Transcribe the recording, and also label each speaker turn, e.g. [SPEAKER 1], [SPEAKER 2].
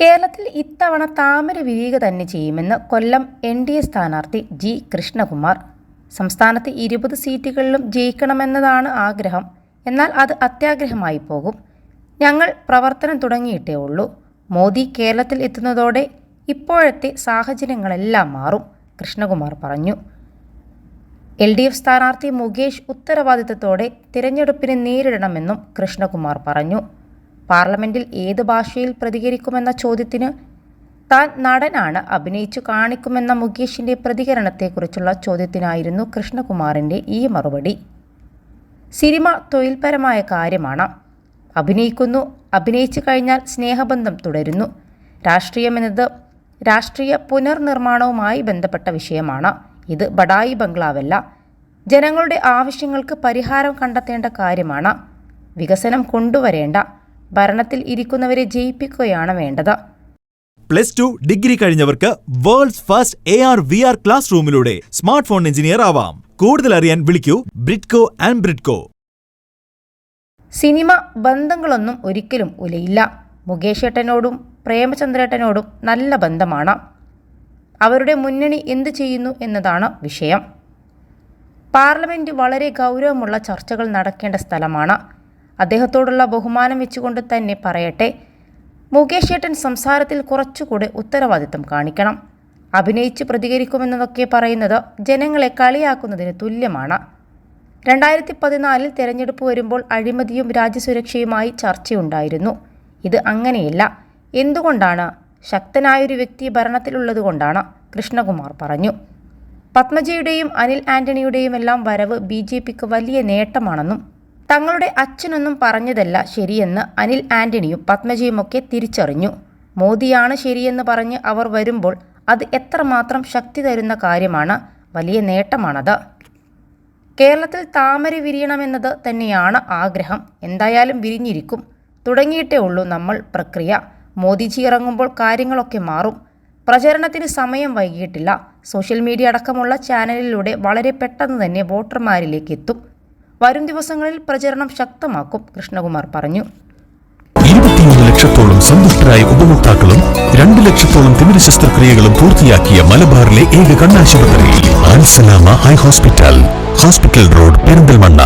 [SPEAKER 1] കേരളത്തിൽ ഇത്തവണ താമര വിരിയുക തന്നെ ചെയ്യുമെന്ന് കൊല്ലം എൻ ഡി എ സ്ഥാനാർത്ഥി ജി കൃഷ്ണകുമാർ. സംസ്ഥാനത്ത് ഇരുപത് സീറ്റുകളിലും ജയിക്കണമെന്നതാണ് ആഗ്രഹം. എന്നാൽ അത് അത്യാഗ്രഹമായി പോകും. ഞങ്ങൾ പ്രവർത്തനം തുടങ്ങിയിട്ടേ ഉള്ളൂ. മോദി കേരളത്തിൽ എത്തുന്നതോടെ ഇപ്പോഴത്തെ സാഹചര്യങ്ങളെല്ലാം മാറും കൃഷ്ണകുമാർ പറഞ്ഞു. എൽ ഡി എഫ് സ്ഥാനാർത്ഥി മുകേഷ് ഉത്തരവാദിത്തത്തോടെ തിരഞ്ഞെടുപ്പിനെ നേരിടണമെന്നും കൃഷ്ണകുമാർ പറഞ്ഞു. പാർലമെന്റിൽ ഏത് ഭാഷയിൽ പ്രതികരിക്കുമെന്ന ചോദ്യത്തിന് താൻ നടനാണ് അഭിനയിച്ചു കാണിക്കുമെന്ന മുകേഷിന്റെ പ്രതികരണത്തെക്കുറിച്ചുള്ള ചോദ്യത്തിനായിരുന്നു കൃഷ്ണകുമാറിന്റെ ഈ മറുപടി. സിനിമ തൊഴിൽപരമായ കാര്യമാണ്. അഭിനയിക്കുന്നു അഭിനയിച്ചു കഴിഞ്ഞാൽ സ്നേഹബന്ധം തുടരുന്നു. രാഷ്ട്രീയമെന്നത് രാഷ്ട്രീയ പുനർനിർമ്മാണവുമായി ബന്ധപ്പെട്ട വിഷയമാണ്. ഇത് ബഡായി ബംഗ്ലാവല്ല. ജനങ്ങളുടെ ആവശ്യങ്ങൾക്ക് പരിഹാരം കണ്ടെത്തേണ്ട കാര്യമാണ്. വികസനം കൊണ്ടുവരേണ്ട. ഭരണത്തിൽ ഇരിക്കുന്നവരെ ജയിപ്പിക്കുകയാണ് വേണ്ടത്.
[SPEAKER 2] Plus two degree കഴിഞ്ഞവർക്ക് world's first A R V R class റൂമിലൂടെ smart phone engineer ആവാം. കൂടുതൽ അറിയാൻ വിളിക്കൂ ബ്രിഡ്കോ ആൻഡ് ബ്രിഡ്കോ.
[SPEAKER 1] സിനിമ ബന്ധങ്ങളൊന്നും ഒരിക്കലും ഉലയില്ല. മുകേഷ് ഏട്ടനോടും പ്രേമചന്ദ്രേട്ടനോടും നല്ല ബന്ധമാണ്. അവരുടെ മുന്നണി എന്തു ചെയ്യുന്നു എന്നതാണ് വിഷയം. പാർലമെന്റ് വളരെ ഗൗരവമുള്ള ചർച്ചകൾ നടക്കേണ്ട സ്ഥലമാണ്. അദ്ദേഹത്തോടുള്ള ബഹുമാനം വെച്ചുകൊണ്ട് തന്നെ പറയട്ടെ. മുകേഷ് ഏട്ടൻ സംസാരത്തിൽ കുറച്ചുകൂടെ ഉത്തരവാദിത്തം കാണിക്കണം. അഭിനയിച്ച് പ്രതികരിക്കുമെന്നതൊക്കെ പറയുന്നത് ജനങ്ങളെ കളിയാക്കുന്നതിന് തുല്യമാണ്. രണ്ടായിരത്തി പതിനാലിൽ തെരഞ്ഞെടുപ്പ് വരുമ്പോൾ അഴിമതിയും രാജ്യസുരക്ഷയുമായി ചർച്ചയുണ്ടായിരുന്നു. ഇത് അങ്ങനെയല്ല. എന്തുകൊണ്ടാണ്? ശക്തനായൊരു വ്യക്തി ഭരണത്തിലുള്ളതുകൊണ്ടാണ് കൃഷ്ണകുമാർ പറഞ്ഞു. പത്മജയുടെയും അനിൽ ആന്റണിയുടെയും എല്ലാം വരവ് ബി വലിയ നേട്ടമാണെന്നും തങ്ങളുടെ അച്ഛനൊന്നും പറഞ്ഞതല്ല ശരിയെന്ന് അനിൽ ആന്റണിയും പത്മജയുമൊക്കെ തിരിച്ചറിഞ്ഞു. മോദിയാണ് ശരിയെന്ന് പറഞ്ഞ് അവർ വരുമ്പോൾ അത് എത്രമാത്രം ശക്തി തരുന്ന കാര്യമാണ് വലിയ നേട്ടമാണത്. കേരളത്തിൽ താമര വിരിയണമെന്നത് തന്നെയാണ് ആഗ്രഹം. എന്തായാലും വിരിഞ്ഞിരിക്കും. തുടങ്ങിയിട്ടേ ഉള്ളൂ നമ്മൾ പ്രക്രിയ. മോദിജി ഇറങ്ങുമ്പോൾ കാര്യങ്ങളൊക്കെ മാറും. പ്രചരണത്തിന് സമയം വൈകിയിട്ടില്ല. സോഷ്യൽ മീഡിയ അടക്കമുള്ള ചാനലിലൂടെ വളരെ പെട്ടെന്ന് തന്നെ വോട്ടർമാരിലേക്ക് എത്തും. വരും ദിവസങ്ങളിൽ പ്രചരണം ശക്തമാക്കും കൃഷ്ണകുമാർ പറഞ്ഞു.
[SPEAKER 3] ഇരുപത്തിയൊന്ന് ലക്ഷത്തോളം സന്തുഷ്ടരായ ഉപഭോക്താക്കളും രണ്ട് ലക്ഷത്തോളം തിമിര ശസ്ത്രക്രിയകളും പൂർത്തിയാക്കിയ മലബാറിലെ ഏക കണ്ണാശുപത്രി ആൻസലാമ eye hospital. Hospital road Perinthalmanna.